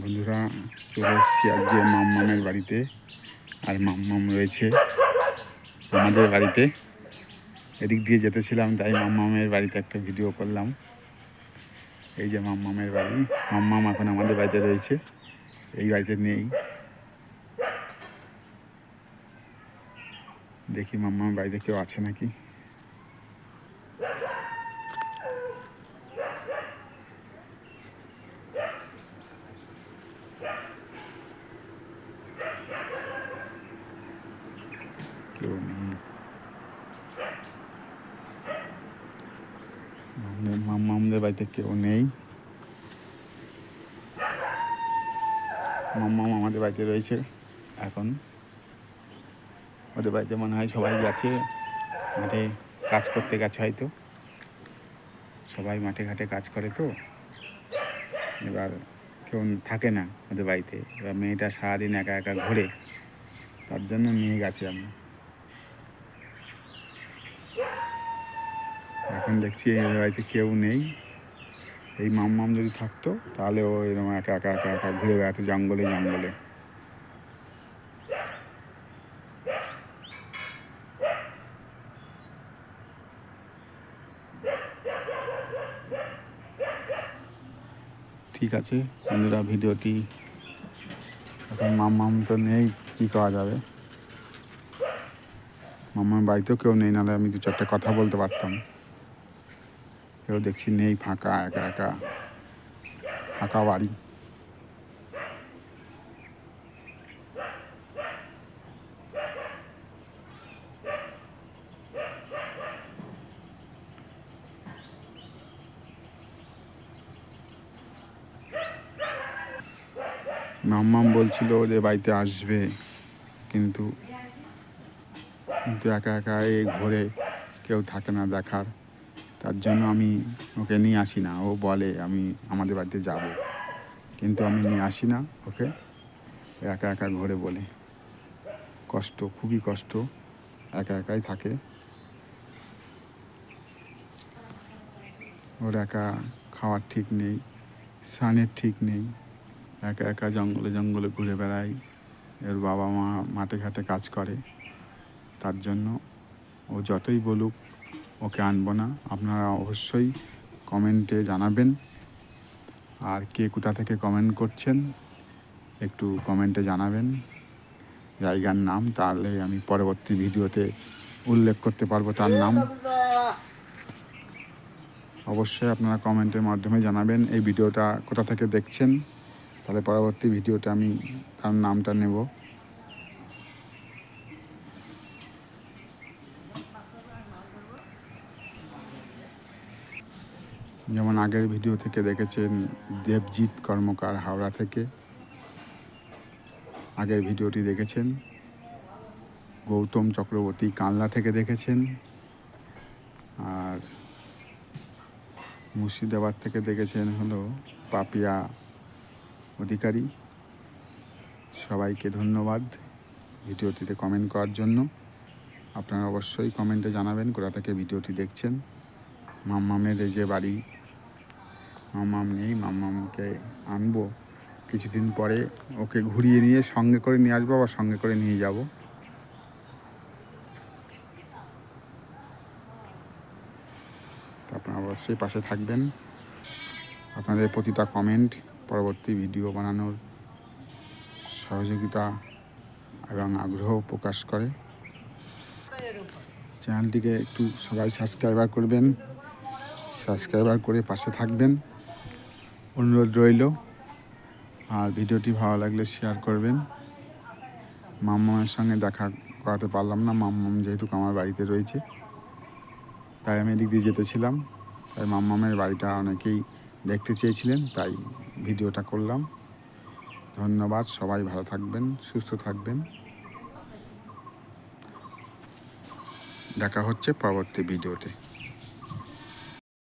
বন্ধুরা, চলে এসেছি আজকে মাম্মামের বাড়িতে, আর মাম্মাম রয়েছে আমাদের বাড়িতে। এদিক দিয়ে যেতেছিলাম, তাই মাম্মামের বাড়িতে একটা ভিডিও করলাম। এই যে মাম্মামের বাড়ি, মাম্মাম এখন আমাদের বাড়িতে রয়েছে, এই বাড়িতে নেই। দেখি মাম্মামের বাড়িতে কেউ আছে নাকি? নেই আমাদের বাড়িতে কেউ নেই। মাম্মাম আমাদের বাড়িতে রয়েছে এখন। ওদের বাড়িতে মনে হয় সবাই গেছে। মাঠে কাজ করতে গেছে হয়তো। সবাই মাঠে ঘাটে কাজ করে তো। এবার কেউ থাকে না ওদের বাড়িতে। এবার মেয়েটা সারাদিন একা একা ঘোরে। তার জন্য নিয়ে গেছে আমি এখন দেখছি এই বাড়িতে কেউ নেই। এই মাম্মাম যদি থাকতো, তাহলে ও এরকম একা একা একা একা ঘুরে বেড়াতো জঙ্গলে জঙ্গলে। ঠিক আছে, বন্ধুরা, ভিডিওটি এখন মাম্মাম তো নেই, কী করা যাবে? মাম্মার বাড়িতেও কেউ নেই, নাহলে আমি দু চারটে কথা বলতে পারতাম। কেউ দেখছি নেই, ফাঁকা, একা একা। ফাঁকা বাড়ি। মাম্মাম বলছিল ওদের বাড়িতে আসবে, কিন্তু কিন্তু একা একা এই ঘরে কেউ থাকে না দেখার। তার জন্য আমি ওকে নিয়ে আসি না। ও বলে, আমি আমাদের বাড়িতে যাব। কিন্তু আমি নিয়ে আসি না ওকে। একা একা ঘরে বলে। কষ্ট, খুবই কষ্ট। একা একাই থাকে। ওর একা খাওয়ার ঠিক নেই, স্নানের ঠিক নেই। একা একা জঙ্গলে জঙ্গলে ঘুরে বেড়ায় এর বাবা মা মাঠে ঘাটে কাজ করে। তার জন্য ও যতই বলুক ওকে আনব না। আপনারা অবশ্যই কমেন্টে জানাবেন। আর কে কোথা থেকে কমেন্ট করছেন, একটু কমেন্টে জানাবেন। জায়গার নাম, তাহলে আমি পরবর্তী ভিডিওতে উল্লেখ করতে পারব তার নাম। অবশ্যই আপনারা কমেন্টের মাধ্যমে জানাবেন, এই ভিডিওটা কোথা থেকে দেখছেন। তাহলে পরবর্তী ভিডিওটা আমি তার নামটা নেব। যেমন আগের ভিডিও থেকে দেখেছেন, দেবজিৎ কর্মকার হাওড়া থেকে। আগের ভিডিওটি দেখেছেন, গৌতম চক্রবর্তী কানলা থেকে দেখেছেন। আর মুর্শিদাবাদ থেকে দেখেছেন হলো পাপিয়া অধিকারী। সবাইকে ধন্যবাদ ভিডিওটিতে কমেন্ট করার জন্য। আপনারা অবশ্যই কমেন্টে জানাবেন কোথা থেকে ভিডিওটি দেখছেন। মাম্মামের যে বাড়ি মাম্মাম নেই মাম্মামকে আনব। কিছুদিন পরে ওকে ঘুরিয়ে নিয়ে সঙ্গে করে নিয়ে আসব, আবার সঙ্গে করে নিয়ে যাব। আপনারা অবশ্যই পাশে থাকবেন। আপনাদের প্রতিটা কমেন্ট পরবর্তী ভিডিও বানানোর সহযোগিতা এবং আগ্রহ প্রকাশ করে। চ্যানেলটিকে একটু সবাই সাবস্ক্রাইবার করবেন। সাবস্ক্রাইবার করে পাশে থাকবেন। অনুরোধ রইল। আর ভিডিওটি ভালো লাগলে শেয়ার করবেন। মাম্মামের সঙ্গে দেখা করাতে পারলাম না। মাম্মাম যেহেতু আমার বাড়িতে রয়েছে, তাই আমি এদিক দিয়ে যেতেছিলাম তাই মাম্মামের বাড়িটা অনেকেই দেখতে চেয়েছিলেন, তাই ভিডিওটা করলাম। ধন্যবাদ, সবাই ভালো থাকবেন, সুস্থ থাকবেন। দেখা হচ্ছে পরবর্তী ভিডিওতে।